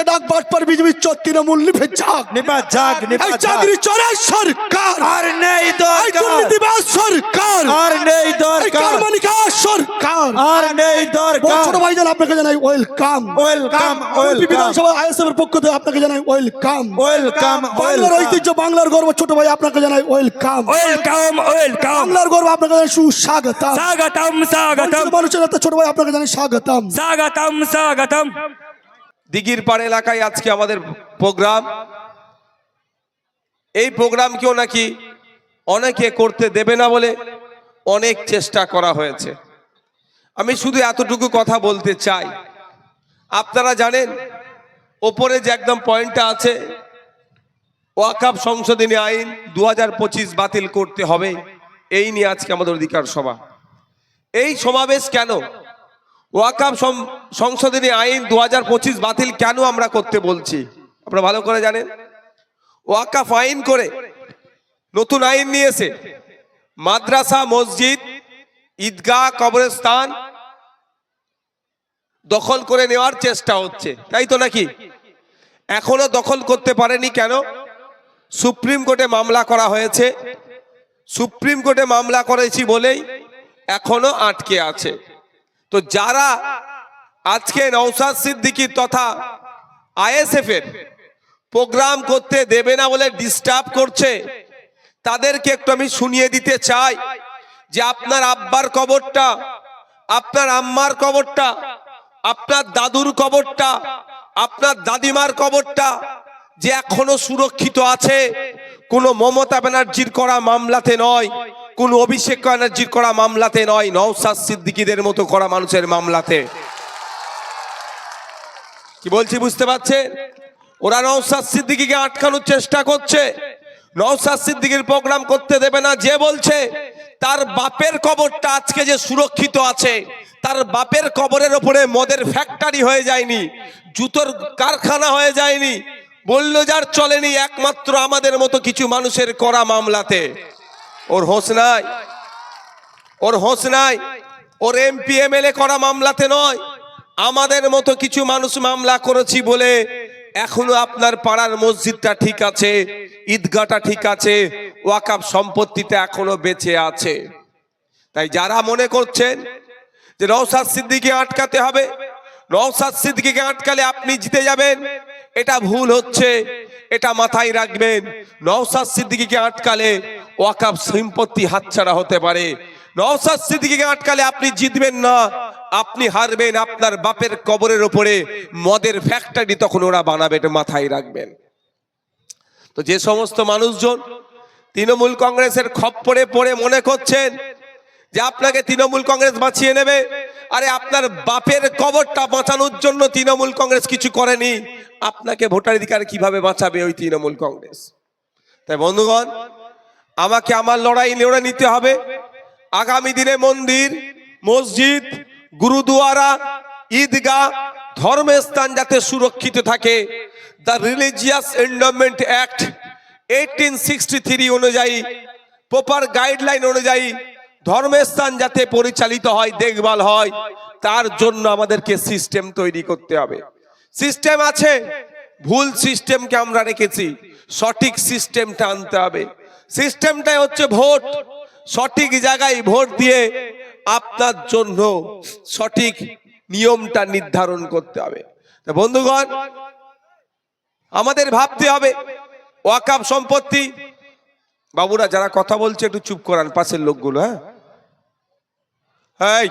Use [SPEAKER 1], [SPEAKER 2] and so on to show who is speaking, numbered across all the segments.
[SPEAKER 1] দিচ্ছে ডাক বাটপার বিজেপি চোর তৃণমূল নিভে যাক।
[SPEAKER 2] নিপা যাক
[SPEAKER 1] এই চাকরি চোরের সরকার।
[SPEAKER 2] আর নেই
[SPEAKER 1] এই
[SPEAKER 2] দরকার।
[SPEAKER 1] দুর্নীতিবাজ সরকার।
[SPEAKER 2] আর নেই দরকার।
[SPEAKER 1] কারমানিকা সরকার।
[SPEAKER 2] আর নেই দরকার।
[SPEAKER 1] ছোট ভাইজান আপনাকে জানাই ওয়েলকাম
[SPEAKER 2] ওয়েলকাম ওয়েলকাম
[SPEAKER 1] বিধানসভা আইএসএফ এর পক্ষ থেকে আপনাকে জানাই ওয়েলকাম
[SPEAKER 2] ওয়েলকাম
[SPEAKER 1] বাংলার ঐতিহ্য বাংলার গর্ব ছোট ভাই আপনাকে জানাই ওয়েলকাম
[SPEAKER 3] ওয়েলকাম ওয়েলকাম
[SPEAKER 1] বাংলার গর্ব আপনাকে জানাই সুস্বাগতম।
[SPEAKER 3] স্বাগতম স্বাগতম।
[SPEAKER 1] মানুষের ছোট ভাই আপনাকে জানাই স্বাগতম।
[SPEAKER 3] স্বাগতম স্বাগতম।
[SPEAKER 4] দিঘির পাড় এলাকায় আজকে আমাদের প্রোগ্রাম। এই প্রোগ্রামকেও নাকি অনেকে করতে দেবে না বলে অনেক চেষ্টা করা হয়েছে। আমি শুধু এতটুকু কথা বলতে চাই। আপনারা জানেন, ওপরে যে একদম পয়েন্টটা আছে ওয়াকাপ সংশোধনী আইন দু হাজার পঁচিশ বাতিল করতে হবে। এই নিয়ে আজকে আমাদের অধিকার সভা। এই সমাবেশ কেন ওয়াকাপ সম- সংশোধনী আইন দু হাজার পঁচিশ বাতিল কেন আমরা করতে বলছি? আপনারা ভালো করে জানেন। ওয়াকাফ আইন করে নতুন আইন নিয়েছে। মাদ্রাসা, মসজিদ, ঈদগাহ, কবরস্থান দখল করে নেওয়ার চেষ্টা হচ্ছে। তাই তো নাকি? এখনও দখল করতে পারেনি কেন? সুপ্রিম কোর্টে মামলা করা হয়েছে। সুপ্রিম কোর্টে মামলা করেছি বলেই এখনও আটকে আছে। তো যারা আজকে নৌসাদ সিদ্দিকী তথা আইএসএফ এর প্রোগ্রাম করতে দেবে না বলে ডিস্টার্ব করছে, তাদেরকে একটু আমি শুনিয়ে দিতে চাই যে আপনার আব্বার কবরটা, আপনার আম্মার কবরটা, আপনার দাদুর কবরটা, আপনার দাদিমার কবরটা যে এখনও সুরক্ষিত আছে, কোনো মমতা ব্যানার্জির করা মামলাতে নয়। কোন অভিষেক ব্যানার্জির করা মামলাতে নয় নওসাদ সিদ্দিকীদের মতো করা মানুষের মামলাতে। কি বলছি বুঝতে পারছেন? ওরা নওসাদ সিদ্দিকীকে আটকানোর চেষ্টা করছে। নওসাদ সিদ্দিকীর প্রোগ্রাম করতে দেবে না, যে বলছে, তার বাপের কবরটা আজকে যে সুরক্ষিত আছে, তার বাপের কবরের ওপরে মদের ফ্যাক্টরি হয়ে যায়নি, জুতোর কারখানা হয়ে যায়নি বলল যার চলেনি, একমাত্র আমাদের মতো কিছু মানুষের করা মামলাতে। ওর হোস নাই। ওর হোস নাই। ওর এমপি, এমএলএ করা মামলাতে নয়। আমাদের মতো কিছু মানুষ মামলা করেছি বলে এখনও আপনার পাড়ার মসজিদটা ঠিক আছে, ঈদগাহটা ঠিক আছে, ওয়াকাব সম্পত্তিটা এখনও বেঁচে আছে। তাই যারা মনে করছেন যে নওসাদ সিদ্দিকে আটকাতে হবে নওসাদ সিদ্দিকে আটকালে আপনি জিতে যাবেন, এটা ভুল হচ্ছে, এটা মাথায় রাখবেন। নওসাদ সিদ্দিকে আটকালে ওয়াকাব সম্পত্তি হাতছাড়া হতে পারে। নওসাদ সিদ্দিকে আটকালে আপনি জিতবেন না। আপনি হারবেন আপনার বাপের কবরের ওপরে মদের ফ্যাক্টরি তখন ওরা বানাবে, এটা মাথায় রাখবেন। তো যে সমস্ত মানুষজন তৃণমূল কংগ্রেসের খপ্পরে পড়ে মনে করছেন যে আপনাকে তৃণমূল কংগ্রেস বাঁচিয়ে নেবে, আরে আপনার বাপের কবরটা বাঁচানোর জন্য তৃণমূল কংগ্রেস কিছু করেনি, আপনাকে ভোটাধিকার কীভাবে বাঁচাবে ওই তৃণমূল কংগ্রেস? তাই বন্ধুগণ আমাকে আমার লড়াই লড়ে নিতে হবে। আগামী দিনে মন্দির, মসজিদ, গুরুদুয়ারা, ঈদগাহ ধর্মের স্থান যাতে সুরক্ষিত থাকে। The religious endowment act eighteen sixty three অনুযায়ী, প্রপার গাইডলাইন অনুযায়ী ধর্মের স্থান যাতে পরিচালিত হয়, দেখভাল হয়, তার জন্য আমাদেরকে সিস্টেম তৈরি করতে হবে। সিস্টেম আছে, ভুল সিস্টেমকে আমরা রেখেছি, সঠিক সিস্টেমটা আনতে হবে। সিস্টেমটাই হচ্ছে ভোট। সঠিক জায়গায় ভোট দিয়ে আপনার জন্য সঠিক নিয়মটা নির্ধারণ করতে হবে। বন্ধুগণ, আমাদের ভাবতে হবে, ওয়াকাব সম্পত্তি। বাবুরা, যারা কথা বলছে, একটু চুপ করান, পাশের লোকগুলো হ্যাঁ?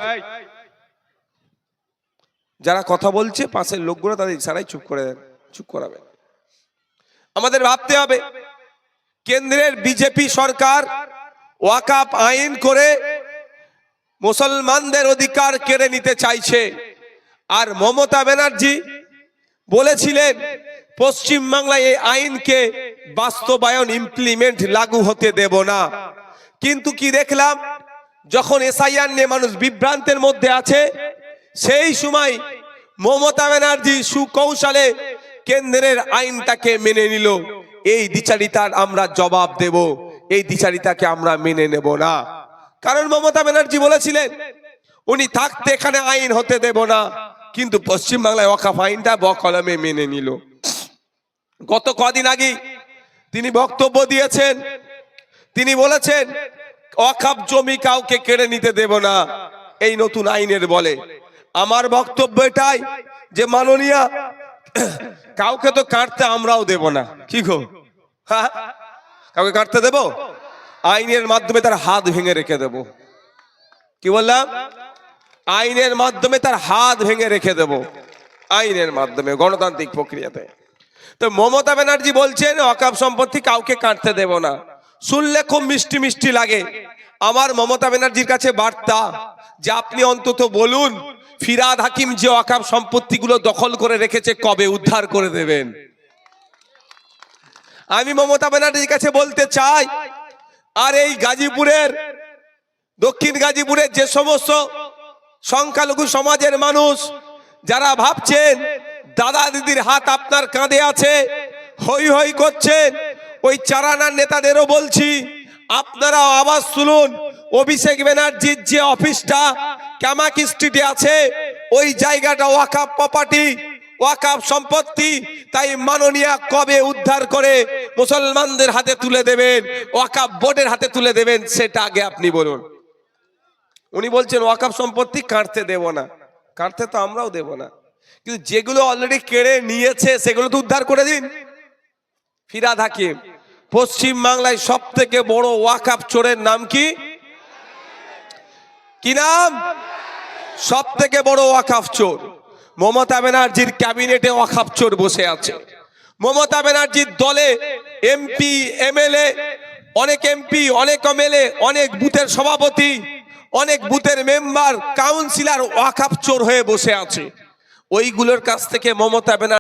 [SPEAKER 4] যারা কথা বলছে, পাশের লোকগুলো, তাদের ইশারাই চুপ করে দেন, চুপ করাবেন। আমাদের ভাবতে হবে কেন্দ্রের বিজেপি সরকার ওয়াকাপ আইন করে মুসলমানদের অধিকার কেড়ে নিতে চাইছে। আর মমতা ব্যানার্জি বলেছিলেন পশ্চিম বাংলায় এই আইনকে বাস্তবায়ন ইমপ্লিমেন্ট লাগু হতে দেব না। কিন্তু কি দেখলাম, যখন এসআইআর নিয়ে মানুষ বিভ্রান্তের মধ্যে আছে, সেই সময় মমতা ব্যানার্জি সুকৌশলে কেন্দ্রের আইনটাকে মেনে নিল। এই দ্বিচারিতার আমরা জবাব দেব। এই দ্বিচারিতাকে আমরা মেনে নেব না। কারণ মমতা ব্যানার্জি বলেছিলেন, উনি থাকতে এখানে আইন হতে দেব না। কিন্তু পশ্চিমবাংলায় ওয়াকাফ আইনটা বকলমে মেনে নিল। গত কদিন আগে তিনি বক্তব্য দিয়েছেন, তিনি বলেছেন অকাপ জমি কাউকে কেড়ে নিতে দেব না। এই নতুন আইনের বলে। আমার বক্তব্য এটাই যে, মাননীয়া কাউকে তো কাটতে আমরাও দেব না। কি গো? হ্যাঁ? কাউকে কাটতে দেব? আইনের মাধ্যমে তার হাত ভেঙে রেখে দেব। কি বললাম? আইনের মাধ্যমে তার হাত ভেঙে রেখে দেব। আইনের মাধ্যমে, গণতান্ত্রিক প্রক্রিয়াতে। তো মমতা ব্যানার্জি বলছেন, অকাপ সম্পত্তি কাউকে কাটতে দেব না। শুনলে খুব মিষ্টি মিষ্টি লাগে। আমার মমতা ব্যানার্জির কাছে বার্তা, যে আপনি অন্তত বলুন ফিরাদ হাকিম যে অকাপ সম্পত্তিগুলো দখল করে রেখেছে কবে উদ্ধার করে দেবেন? আমি মমতা ব্যানার্জির কাছে বলতে চাই, আর এই গাজীপুরের, দক্ষিণ গাজীপুরের যে সমস্ত সংখ্যালঘু সমাজের মানুষ, যারা ভাবছেন, দাদা দিদির হাত আপনার কাঁধে আছে, হই হই করছেন, ওই চারানার নেতাদেরও বলছি আপনারা আওয়াজ শুনুন অভিষেক ব্যানার্জির যে অফিসটা ক্যামাক স্ট্রিটে আছে, ওই জায়গাটা ওয়াকাপ প্রপার্টি ওয়াকাপ সম্পত্তি, তাই মাননীয়া কবে উদ্ধার করে মুসলমানদের হাতে তুলে দেবেন ওয়াকাপ বোর্ডের হাতে তুলে দেবেন, সেটা আগে আপনি বলুন। উনি বলছেন ওয়াকাপ সম্পত্তি কাটতে দেব না। কাটতে তো আমরাও দেব না। কিন্তু যেগুলো অলরেডি কেড়ে নিয়েছে, সেগুলো তো উদ্ধার করে দিন। ফিরাদ হাকিম পশ্চিম বাংলায় সব থেকে বড় ওয়াকাপ চোরের নাম কি? কি নাম? সব থেকে বড় ওয়াকাফ চোর। মমতা ব্যানার্জির ক্যাবিনেটে ওয়াকাফ চোর বসে আছে। মমতা ব্যানার্জির দলে এমপি, এমএলএ, অনেক এমপি, অনেক এমএলএ, অনেক বুথের সভাপতি, অনেক বুথের মেম্বার, কাউন্সিলর ওয়াকাফ চোর হয়ে বসে আছে। ওইগুলোর কাছ থেকে মমতা ব্যানার্জি